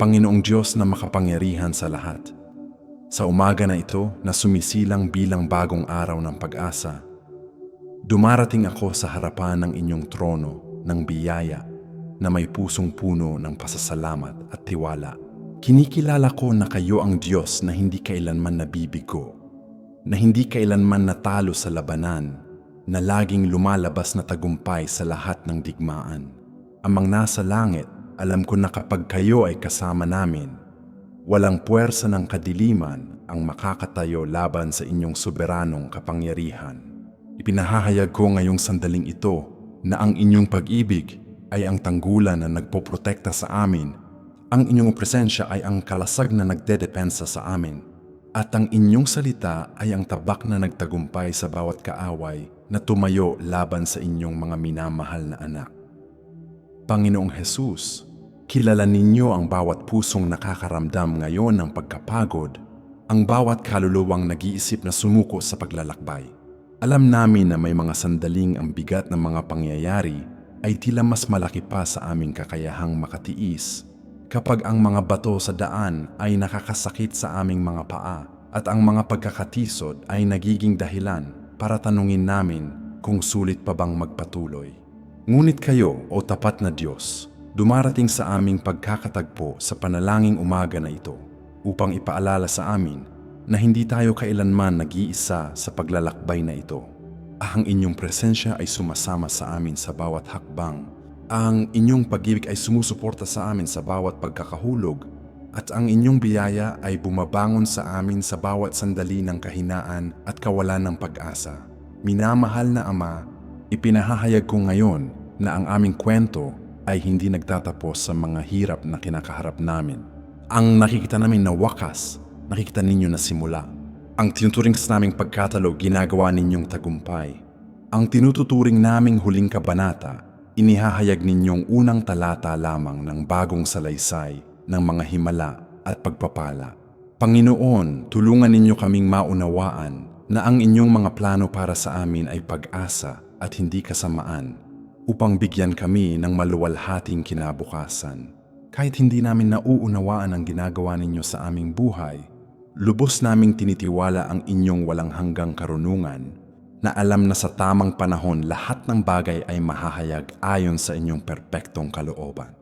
Panginoong Diyos na makapangyarihan sa lahat. Sa umaga na ito na sumisilang bilang bagong araw ng pag-asa, dumarating ako sa harapan ng inyong trono ng biyaya na may pusong puno ng pasasalamat at tiwala. Kinikilala ko na kayo ang Diyos na hindi kailanman nabibigo, na hindi kailanman natalo sa labanan, na laging lumalabas na tagumpay sa lahat ng digmaan. Amang nasa langit, alam ko na kapag kayo ay kasama namin, walang puwersa ng kadiliman ang makakatayo laban sa inyong soberanong kapangyarihan. Ipinahahayag ko ngayong sandaling ito na ang inyong pag-ibig ay ang tanggulan na nagpoprotekta sa amin. Ang inyong presensya ay ang kalasag na nagdedepensa sa amin. At ang inyong salita ay ang tabak na nagtagumpay sa bawat kaaway na tumayo laban sa inyong mga minamahal na anak. Panginoong Hesus, kilala ninyo ang bawat pusong nakakaramdam ngayon ng pagkapagod, ang bawat kaluluwang nag-iisip na sumuko sa paglalakbay. Alam namin na may mga sandaling ang bigat ng mga pangyayari ay tila mas malaki pa sa aming kakayahang makatiis kapag ang mga bato sa daan ay nakakasakit sa aming mga paa at ang mga pagkakatisod ay nagiging dahilan para tanungin namin kung sulit pa bang magpatuloy. Ngunit kayo, o tapat na Diyos, dumarating sa aming pagkakatagpo sa panalangin umaga na ito upang ipaalala sa amin na hindi tayo kailanman nag-iisa sa paglalakbay na ito. Ang inyong presensya ay sumasama sa amin sa bawat hakbang. Ang inyong pag-ibig ay sumusuporta sa amin sa bawat pagkakahulog at ang inyong biyaya ay bumabangon sa amin sa bawat sandali ng kahinaan at kawalan ng pag-asa. Minamahal na Ama, ipinahahayag ko ngayon na ang aming kwento ay hindi nagtatapos sa mga hirap na kinakaharap namin. Ang nakikita namin na wakas, nakikita ninyo na simula. Ang tinuturing sa naming pagkatalo, ginagawa ninyong tagumpay. Ang tinututuring naming huling kabanata, inihahayag ninyong unang talata lamang ng bagong salaysay ng mga himala at pagpapala. Panginoon, tulungan ninyo kaming maunawaan na ang inyong mga plano para sa amin ay pag-asa at hindi kasamaan upang bigyan kami ng maluwalhating kinabukasan. Kahit hindi namin nauunawaan ang ginagawa ninyo sa aming buhay, lubos naming tinitiwala ang inyong walang hanggang karunungan na alam na sa tamang panahon lahat ng bagay ay mahahayag ayon sa inyong perpektong kalooban.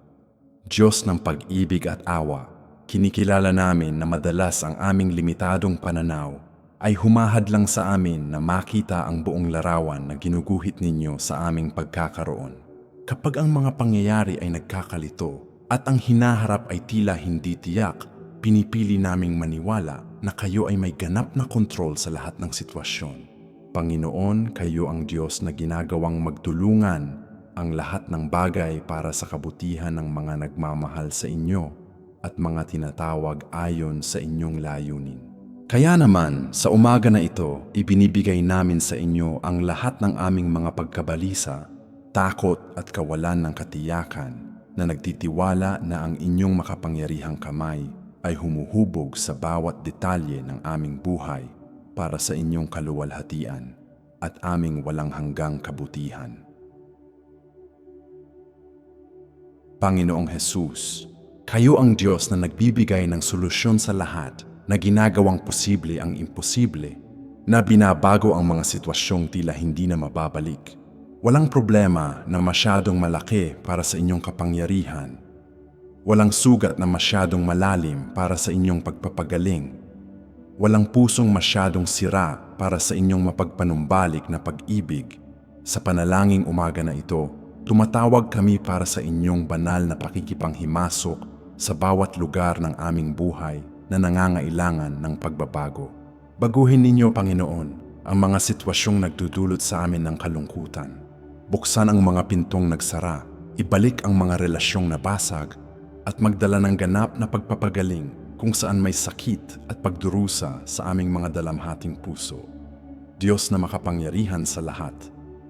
Diyos ng pag-ibig at awa, kinikilala namin na madalas ang aming limitadong pananaw ay humahad lang sa amin na makita ang buong larawan na ginuguhit ninyo sa aming pagkakaroon. Kapag ang mga pangyayari ay nagkakalito at ang hinaharap ay tila hindi tiyak, pinipili naming maniwala na kayo ay may ganap na kontrol sa lahat ng sitwasyon. Panginoon, kayo ang Diyos na ginagawang magtulungan ang lahat ng bagay para sa kabutihan ng mga nagmamahal sa inyo at mga tinatawag ayon sa inyong layunin. Kaya naman, sa umaga na ito, ibinibigay namin sa inyo ang lahat ng aming mga pagkabalisa, takot at kawalan ng katiyakan na nagtitiwala na ang inyong makapangyarihang kamay ay humuhubog sa bawat detalye ng aming buhay para sa inyong kaluwalhatian at aming walang hanggang kabutihan. Panginoong Hesus, kayo ang Diyos na nagbibigay ng solusyon sa lahat na ginagawang posible ang imposible, na binabago ang mga sitwasyong tila hindi na mababalik. Walang problema na masyadong malaki para sa inyong kapangyarihan. Walang sugat na masyadong malalim para sa inyong pagpapagaling. Walang pusong masyadong sira para sa inyong mapagpanumbalik na pag-ibig. Sa panalangin umaga na ito, tumatawag kami para sa inyong banal na pakikipanghimasok sa bawat lugar ng aming buhay na nangangailangan ng pagbabago. Baguhin ninyo, Panginoon, ang mga sitwasyong nagdudulot sa amin ng kalungkutan. Buksan ang mga pintong nagsara, ibalik ang mga relasyong nabasag, at magdala ng ganap na pagpapagaling kung saan may sakit at pagdurusa sa aming mga dalamhating puso. Diyos na makapangyarihan sa lahat,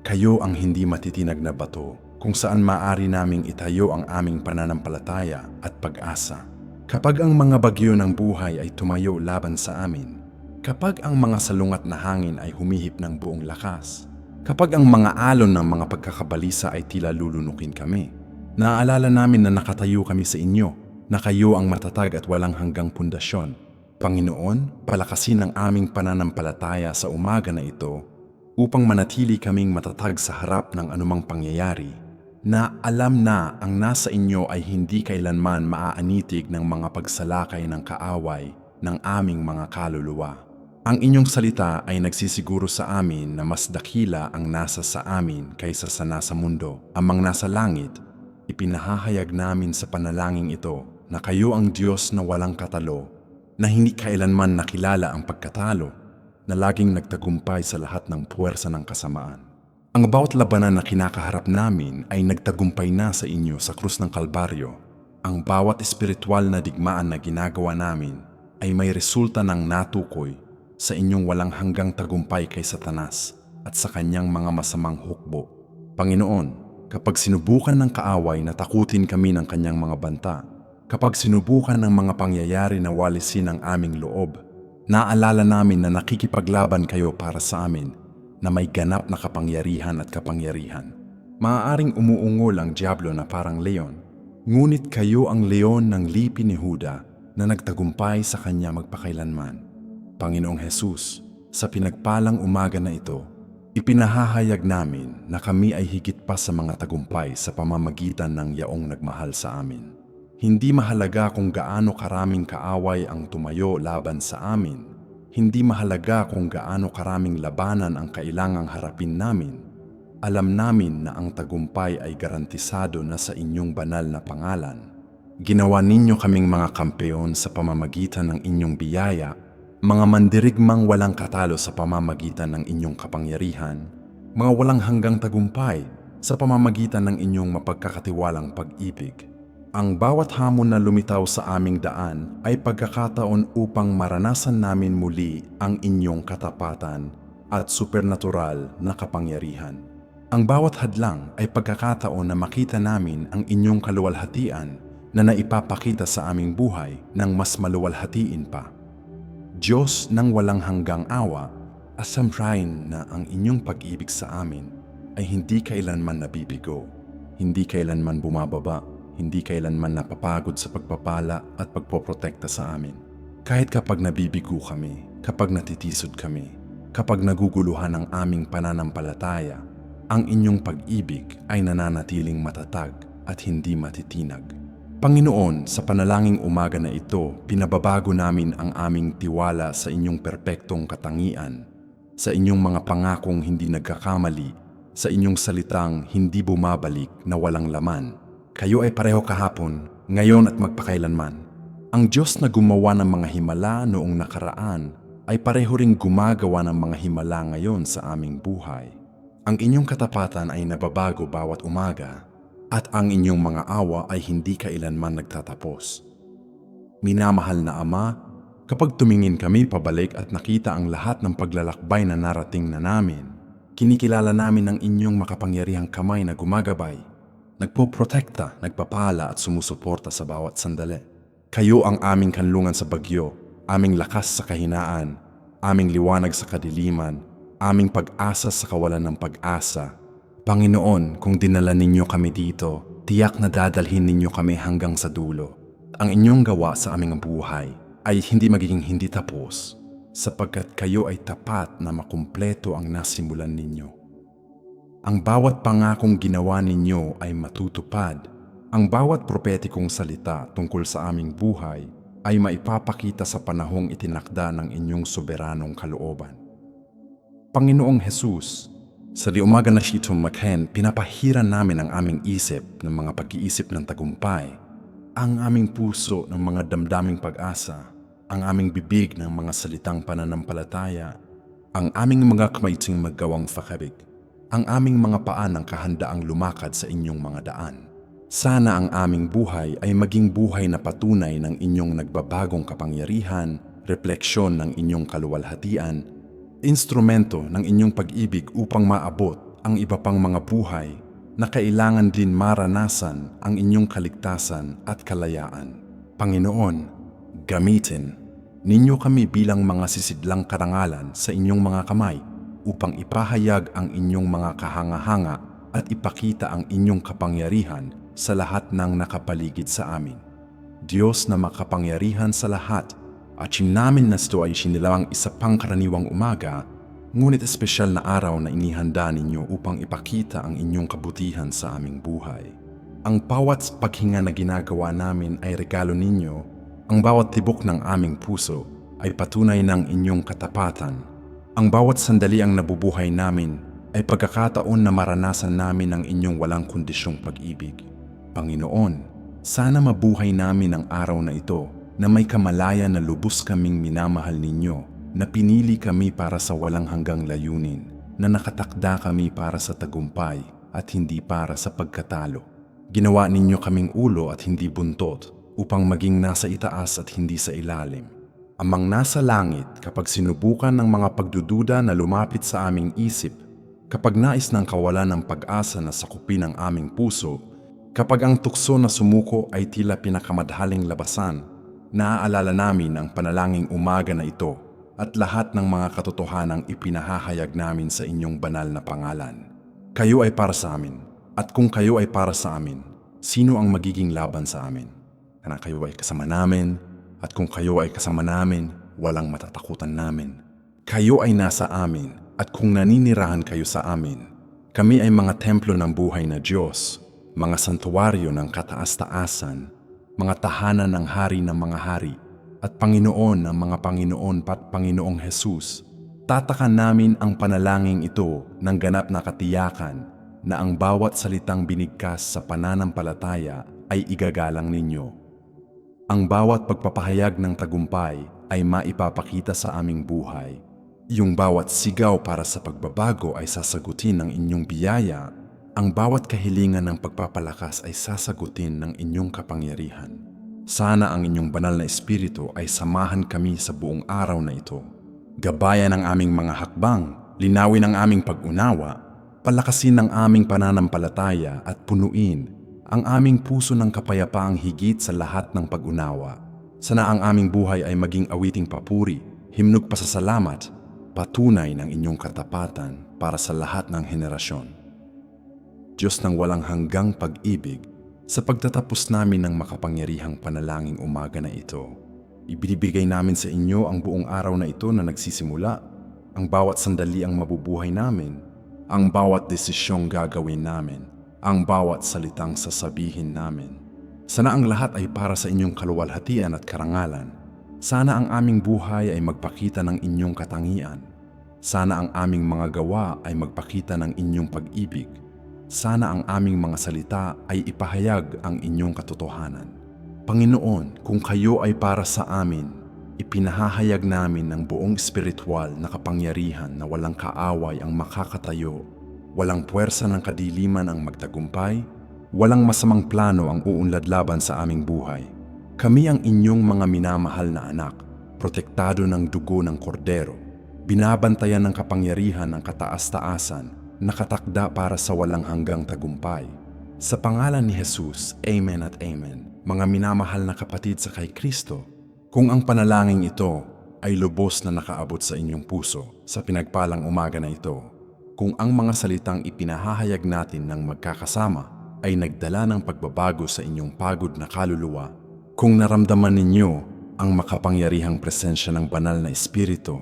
kayo ang hindi matitinag na bato kung saan maaari naming itayo ang aming pananampalataya at pag-asa. Kapag ang mga bagyo ng buhay ay tumayo laban sa amin, kapag ang mga salungat na hangin ay humihip ng buong lakas, kapag ang mga alon ng mga pagkakabalisa ay tila lulunukin kami, naaalala namin na nakatayo kami sa inyo na kayo ang matatag at walang hanggang pundasyon. Panginoon, palakasin ang aming pananampalataya sa umaga na ito upang manatili kaming matatag sa harap ng anumang pangyayari na alam na ang nasa inyo ay hindi kailanman maaanitig ng mga pagsalakay ng kaaway ng aming mga kaluluwa. Ang inyong salita ay nagsisiguro sa amin na mas dakila ang nasa sa amin kaysa sa nasa mundo. Amang nasa langit, ipinahahayag namin sa panalangin ito na kayo ang Diyos na walang katalo, na hindi kailanman nakilala ang pagkatalo, na laging nagtagumpay sa lahat ng puwersa ng kasamaan. Ang bawat labanan na kinakaharap namin ay nagtagumpay na sa inyo sa krus ng Kalbaryo. Ang bawat espiritual na digmaan na ginagawa namin ay may resulta ng natukoy sa inyong walang hanggang tagumpay kay Satanas at sa kanyang mga masamang hukbo. Panginoon, kapag sinubukan ng kaaway na takutin kami ng kanyang mga banta, kapag sinubukan ng mga pangyayari na walisin ang aming loob, naalala namin na nakikipaglaban kayo para sa amin na may ganap na kapangyarihan at kapangyarihan. Maaaring umuungol ang Diablo na parang leon, ngunit kayo ang leon ng lipi ni Huda na nagtagumpay sa kanya magpakailanman. Panginoong Hesus, sa pinagpalang umaga na ito, ipinahahayag namin na kami ay higit pa sa mga tagumpay sa pamamagitan ng yaong nagmahal sa amin. Hindi mahalaga kung gaano karaming kaaway ang tumayo laban sa amin. Hindi mahalaga kung gaano karaming labanan ang kailangang harapin namin. Alam namin na ang tagumpay ay garantisado na sa inyong banal na pangalan. Ginawa ninyo kaming mga kampeon sa pamamagitan ng inyong biyaya mga mandirigmang walang katalo sa pamamagitan ng inyong kapangyarihan, mga walang hanggang tagumpay sa pamamagitan ng inyong mapagkakatiwalang pag-ibig. Ang bawat hamon na lumitaw sa aming daan ay pagkakataon upang maranasan namin muli ang inyong katapatan at supernatural na kapangyarihan. Ang bawat hadlang ay pagkakataon na makita namin ang inyong kaluwalhatian na naipapakita sa aming buhay ng mas maluwalhatiin pa. Diyos ng walang hanggang awa, asamrain na ang inyong pag-ibig sa amin ay hindi kailanman nabibigo, hindi kailanman bumababa, hindi kailanman napapagod sa pagpapala at pagpoprotekta sa amin. Kahit kapag nabibigo kami, kapag natitisod kami, kapag naguguluhan ang aming pananampalataya, ang inyong pag-ibig ay nananatiling matatag at hindi matitinag. Panginoon, sa panalangin umaga na ito, pinababago namin ang aming tiwala sa inyong perpektong katangian, sa inyong mga pangakong hindi nagkakamali, sa inyong salitang hindi bumabalik na walang laman. Kayo ay pareho kahapon, ngayon at magpakailanman. Ang Diyos na gumawa ng mga himala noong nakaraan ay pareho ring gumagawa ng mga himala ngayon sa aming buhay. Ang inyong katapatan ay nababago bawat umaga at ang inyong mga awa ay hindi kailanman nagtatapos. Minamahal na Ama, kapag tumingin kami pabalik at nakita ang lahat ng paglalakbay na narating na namin, kinikilala namin ang inyong makapangyarihang kamay na gumagabay, nagpoprotekta, nagpapala at sumusuporta sa bawat sandali. Kayo ang aming kanlungan sa bagyo, aming lakas sa kahinaan, aming liwanag sa kadiliman, aming pag-asa sa kawalan ng pag-asa, Panginoon, kung dinala ninyo kami dito, tiyak na dadalhin ninyo kami hanggang sa dulo. Ang inyong gawa sa aming buhay ay hindi magiging hindi tapos sapagkat kayo ay tapat na makumpleto ang nasimulan ninyo. Ang bawat pangakong ginawa ninyo ay matutupad. Ang bawat propetikong salita tungkol sa aming buhay ay maipapakita sa panahong itinakda ng inyong soberanong kalooban. Panginoong Jesus, sa di umaga na Shito Makhen, pinapahiran namin ang aming isip ng mga pag-iisip ng tagumpay, ang aming puso ng mga damdaming pag-asa, ang aming bibig ng mga salitang pananampalataya, ang aming mga kamaiting maggawang fakabig, ang aming mga paa ng kahandaang lumakad sa inyong mga daan. Sana ang aming buhay ay maging buhay na patunay ng inyong nagbabagong kapangyarihan, refleksyon ng inyong kaluwalhatian, instrumento ng inyong pag-ibig upang maabot ang iba pang mga buhay na kailangan din maranasan ang inyong kaligtasan at kalayaan. Panginoon, gamitin ninyo kami bilang mga sisidlang karangalan sa inyong mga kamay upang ipahayag ang inyong mga kahanga-hanga at ipakita ang inyong kapangyarihan sa lahat ng nakapaligid sa amin. Diyos na makapangyarihan sa lahat, at siyang namin na ito ay sinilang isa pang karaniwang umaga, ngunit espesyal na araw na inihanda ninyo upang ipakita ang inyong kabutihan sa aming buhay. Ang bawat paghinga na ginagawa namin ay regalo ninyo, ang bawat tibok ng aming puso ay patunay ng inyong katapatan. Ang bawat sandali ang nabubuhay namin ay pagkakataon na maranasan namin ang inyong walang kondisyong pag-ibig. Panginoon, sana mabuhay namin ang araw na ito na may kamalaya na lubos kaming minamahal ninyo, na pinili kami para sa walang hanggang layunin, na nakatakda kami para sa tagumpay at hindi para sa pagkatalo. Ginawa ninyo kaming ulo at hindi buntot upang maging nasa itaas at hindi sa ilalim. Amang nasa langit kapag sinubukan ng mga pagdududa na lumapit sa aming isip, kapag nais ng kawalan ng pag-asa na sakupin ang aming puso, kapag ang tukso na sumuko ay tila pinakamadhaling labasan, naaalala namin ang panalangin umaga na ito at lahat ng mga katotohanang ipinahahayag namin sa inyong banal na pangalan. Kayo ay para sa amin, at kung kayo ay para sa amin, sino ang magiging laban sa amin? Na kayo ay kasama namin, at kung kayo ay kasama namin, walang matatakutan namin. Kayo ay nasa amin, at kung naninirahan kayo sa amin, kami ay mga templo ng buhay na Diyos, mga santuwaryo ng kataas-taasan, mga tahanan ng hari ng mga hari, at Panginoon ng mga Panginoon pat Panginoong Jesus. Tatakan namin ang panalangin ito ng ganap na katiyakan na ang bawat salitang binigkas sa pananampalataya ay igagalang ninyo. Ang bawat pagpapahayag ng tagumpay ay maipapakita sa aming buhay. Yung bawat sigaw para sa pagbabago ay sasagutin ng inyong biyaya ang bawat kahilingan ng pagpapalakas ay sasagutin ng inyong kapangyarihan. Sana ang inyong banal na espiritu ay samahan kami sa buong araw na ito. Gabayan ang aming mga hakbang, linawin ang aming pag-unawa, palakasin ang aming pananampalataya at punuin ang aming puso ng kapayapaang higit sa lahat ng pag-unawa. Sana ang aming buhay ay maging awiting papuri, himnog pasasalamat, patunay ng inyong katapatan para sa lahat ng henerasyon. Diyos ng walang hanggang pag-ibig, sa pagtatapos namin ng makapangyarihang panalangin umaga na ito, ibinibigay namin sa inyo ang buong araw na ito na nagsisimula, ang bawat sandali ang mabubuhay namin, ang bawat desisyong gagawin namin, ang bawat salitang sasabihin namin. Sana ang lahat ay para sa inyong kaluwalhatian at karangalan. Sana ang aming buhay ay magpakita ng inyong katangian. Sana ang aming mga gawa ay magpakita ng inyong pag-ibig. Sana ang aming mga salita ay ipahayag ang inyong katotohanan. Panginoon, kung kayo ay para sa amin, ipinahahayag namin ng buong espiritual na kapangyarihan na walang kaaway ang makakatayo, walang puwersa ng kadiliman ang magtagumpay, walang masamang plano ang uunlad laban sa aming buhay. Kami ang inyong mga minamahal na anak, protektado ng dugo ng kordero, binabantayan ng kapangyarihan ng kataas-taasan, nakatakda para sa walang hanggang tagumpay. Sa pangalan ni Jesus, Amen at Amen. Mga minamahal na kapatid sa kay Kristo, kung ang panalangin ito ay lubos na nakaabot sa inyong puso sa pinagpalang umaga na ito, kung ang mga salitang ipinahahayag natin ng magkakasama ay nagdala ng pagbabago sa inyong pagod na kaluluwa, kung naramdaman ninyo ang makapangyarihang presensya ng banal na espiritu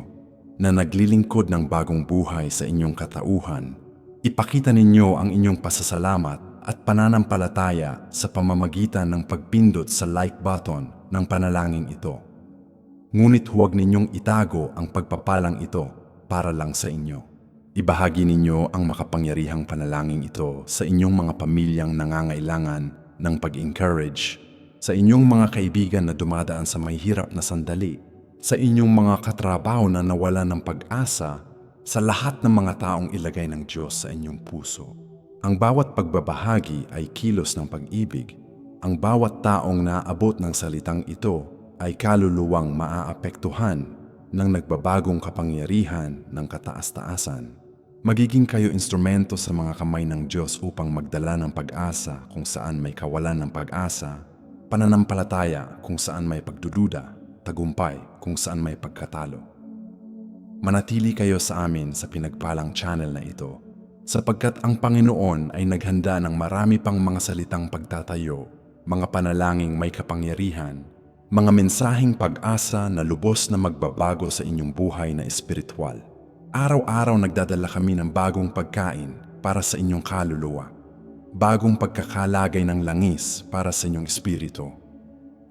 na naglilingkod ng bagong buhay sa inyong katauhan, Ipakita ninyo ang inyong pasasalamat at pananampalataya sa pamamagitan ng pagpindot sa like button ng panalangin ito. Ngunit huwag ninyong itago ang pagpapalang ito para lang sa inyo. Ibahagi ninyo ang makapangyarihang panalangin ito sa inyong mga pamilyang nangangailangan ng pag-encourage, sa inyong mga kaibigan na dumadaan sa may hirap na sandali, sa inyong mga katrabaho na nawala ng pag-asa sa lahat ng mga taong ilagay ng Diyos sa inyong puso. Ang bawat pagbabahagi ay kilos ng pag-ibig. Ang bawat taong naabot ng salitang ito ay kaluluwang maaapektuhan ng nagbabagong kapangyarihan ng kataas-taasan. Magiging kayo instrumento sa mga kamay ng Diyos upang magdala ng pag-asa kung saan may kawalan ng pag-asa, pananampalataya kung saan may pagdududa, tagumpay kung saan may pagkatalo. Manatili kayo sa amin sa pinagpalang channel na ito sapagkat ang Panginoon ay naghanda ng marami pang mga salitang pagtatayo mga panalangin may kapangyarihan, mga mensaheng pag-asa na lubos na magbabago sa inyong buhay na espiritual. Araw-araw nagdadala kami ng bagong pagkain para sa inyong kaluluwa, bagong pagkakalagay ng langis para sa inyong espiritu,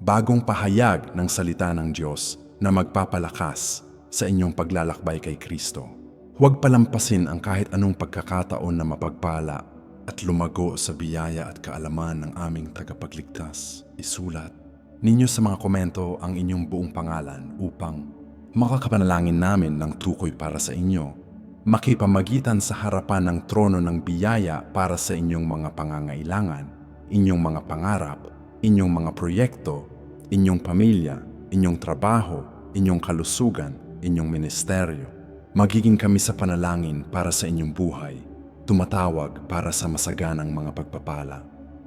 bagong pahayag ng salita ng Diyos na magpapalakas sa inyong paglalakbay kay Kristo. Huwag palampasin ang kahit anong pagkakataon na mapagpala at lumago sa biyaya at kaalaman ng aming tagapagligtas. Isulat ninyo sa mga komento ang inyong buong pangalan upang makakapanalangin namin ng tukoy para sa inyo, makipamagitan sa harapan ng trono ng biyaya para sa inyong mga pangangailangan, inyong mga pangarap, inyong mga proyekto, inyong pamilya, inyong trabaho, inyong kalusugan, inyong ministeryo. Magiging kami sa panalangin para sa inyong buhay, tumatawag para sa masaganang mga pagpapala.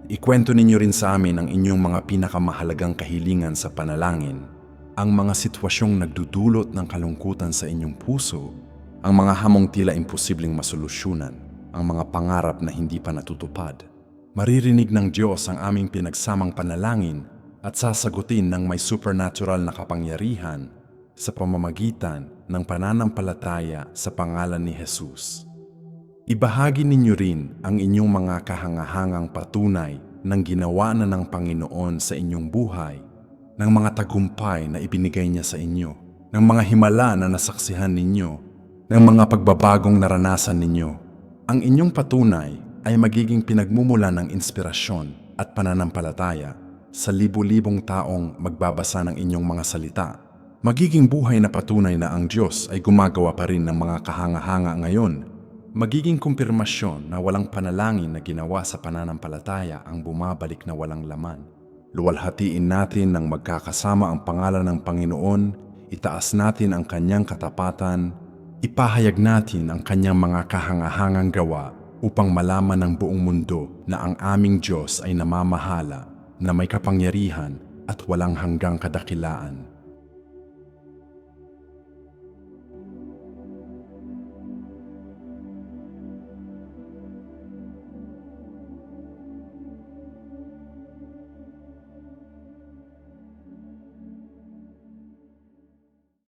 Ikwento ninyo rin sa amin ang inyong mga pinakamahalagang kahilingan sa panalangin, ang mga sitwasyong nagdudulot ng kalungkutan sa inyong puso, ang mga hamong tila imposibleng masolusyonan, ang mga pangarap na hindi pa natutupad. Maririnig ng Diyos ang aming pinagsamang panalangin at sasagutin ng may supernatural na kapangyarihan sa pamamagitan ng pananampalataya sa pangalan ni Jesus. Ibahagi ninyo rin ang inyong mga kahangahangang patunay ng ginawa na ng Panginoon sa inyong buhay, ng mga tagumpay na ibinigay niya sa inyo, ng mga himala na nasaksihan ninyo, ng mga pagbabagong naranasan ninyo. Ang inyong patunay ay magiging pinagmumula ng inspirasyon at pananampalataya sa libu-libong taong magbabasa ng inyong mga salita. Magiging buhay na patunay na ang Diyos ay gumagawa pa rin ng mga kahanga-hanga ngayon Magiging kumpirmasyon na walang panalangin na ginawa sa pananampalataya ang bumabalik na walang laman. Luwalhatiin natin ng magkakasama ang pangalan ng Panginoon, itaas natin ang kanyang katapatan, ipahayag natin ang kanyang mga kahangahangang gawa upang malaman ng buong mundo na ang aming Diyos ay namamahala, na may kapangyarihan at walang hanggang kadakilaan.